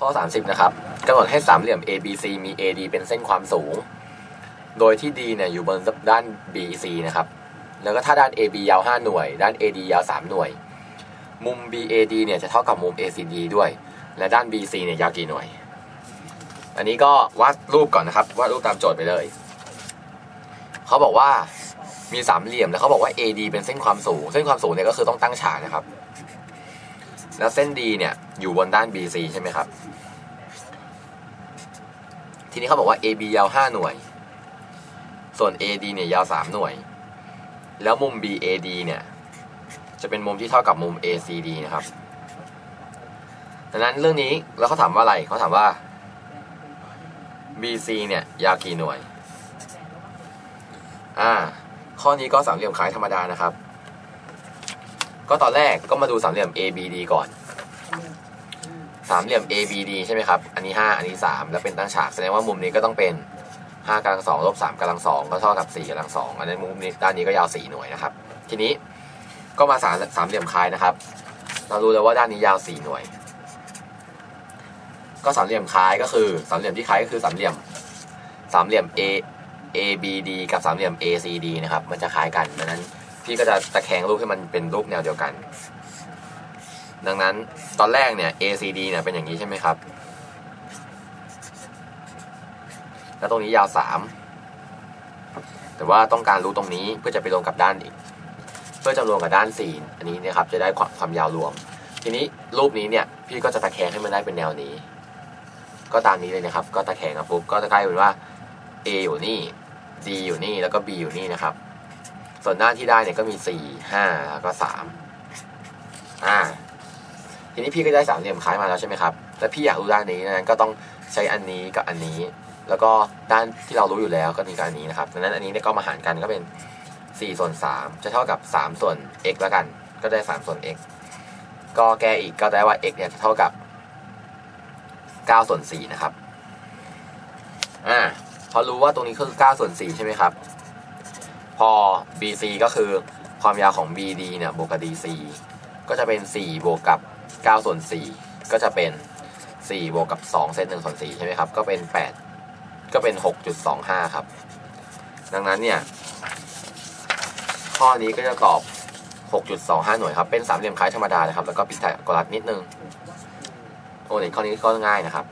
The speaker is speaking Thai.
ข้อ 30 นะครับกำหนดให้สามเหลี่ยม ABC มี AD เป็นเส้นความสูง โดยที่ D เนี่ยอยู่บนด้าน BC นะครับ แล้วก็ถ้าด้าน AB ยาว 5 หน่วย ด้าน AD ยาว 3 หน่วย มุม BAD เนี่ยจะเท่ากับมุม ACD ด้วย และด้าน BC เนี่ยยาวกี่หน่วย อันนี้ก็วาดรูปก่อนนะครับ วาดรูปตามโจทย์ไปเลย เขาบอกว่ามีสามเหลี่ยมแล้วเขาบอกว่า AD เป็นเส้นความสูง เส้นความสูงเนี่ยก็คือต้องตั้งฉากนะครับ แล้วเส้น D เนี่ยอยู่บนด้าน BC ใช่ไหมครับ ทีนี้เขาบอกว่า AB ยาว 5 หน่วย ส่วน AD เนี่ยยาว 3 หน่วย แล้วมุม BAD เนี่ยจะเป็นมุมที่เท่ากับมุม ACD นะครับ ดังนั้นเรื่องนี้แล้วเขาถามว่าอะไรเขาถามว่า BC เนี่ยยาวกี่หน่วย อ่า ข้อนี้ก็สามเหลี่ยมคล้ายธรรมดานะครับ ก็ตอนแรกก็มาดูสามเหลี่ยม ABD ก่อน สามเหลี่ยม ABD ใช่ไหมครับ อันนี้ 5 อันนี้ 3 แล้วเป็นตั้งฉาก แสดงว่ามุมนี้ก็ต้องเป็น 5กำลัง2ลบ3กำลัง2ก็เท่ากับ4กำลัง2อันนั้นมุมนี้ด้านนี้ก็ยาว 4 หน่วยนะครับ ทีนี้ก็มาสามสามเหลี่ยมคล้ายนะครับ เรารู้แล้วว่าด้านนี้ยาว 4 หน่วย ก็สามเหลี่ยมคล้ายก็คือสามเหลี่ยมที่คล้ายก็คือสามเหลี่ยมสามเหลี่ยม A ABD กับสามเหลี่ยม ACD นะครับ มันจะคล้ายกันดังนั้น พี่ก็จะตะแคงรูปให้มันเป็นรูปแนวเดียวกัน ดังนั้นตอนแรกเนี่ย ACD เนี่ยเป็นอย่างนี้ใช่ไหมครับ แล้วตรงนี้ยาว 3 แต่ว่าต้องการรู้ตรงนี้เพื่อจะไปรวมกับด้านอีก เพื่อจะรวมกับด้าน 4 อันนี้นะครับจะได้ความความยาวรวม ทีนี้รูปนี้เนี่ยพี่ก็จะตะแคงให้มันได้เป็นแนวนี้ ก็ตามนี้เลยนะครับ ก็ตะแคงครับปุ๊บก็จะกลายเป็นว่า A อยู่นี่ D อยู่นี่แล้วก็ B อยู่นี่นะครับ ส่วนด้านที่ได้เนี่ยก็มี4 5แล้วก็3อ่า ทีนี้พี่ก็ได้สามเหลี่ยมคล้ายมาแล้วใช่ไหมครับแล้วพี่อยากรู้ด้านนี้นั้นก็ต้องใช้อันนี้กับอันนี้ แล้วก็ด้านที่เรารู้อยู่แล้วก็นี่กับอันนี้นะครับดังนั้นอันนี้เนี่ยก็มาหารกันก็เป็น4ส่วน3จะเท่ากับ 3 ส่วน x แล้วกัน ก็ได้ 3 ส่วน x ก็แก้อีกก็ได้ว่า x เนี่ยจะเท่ากับ9ส่วน4นะครับ อ่า พอรู้ว่าตรงนี้คือ9ส่วน4ใช่ไหมครับ พอ BC ก็คือความยาวของ BD เนี่ยบวกกับ DC ก็จะเป็น 4 บวกกับ9ส่วน4ก็จะเป็น 4 บวกกับ 2เซน1ส่วน4ใช่ไหมครับ ก็เป็น 8 ก็เป็น 6.25 ครับ ดังนั้นเนี่ย ข้อนี้ก็จะตอบ 6.25 หน่วยครับ เป็นสามเหลี่ยมคล้ายธรรมดานะครับ แล้วก็ปิดไทยกรัดนิดนึง โอ้เห็นข้อนี้ก็ง่ายนะครับ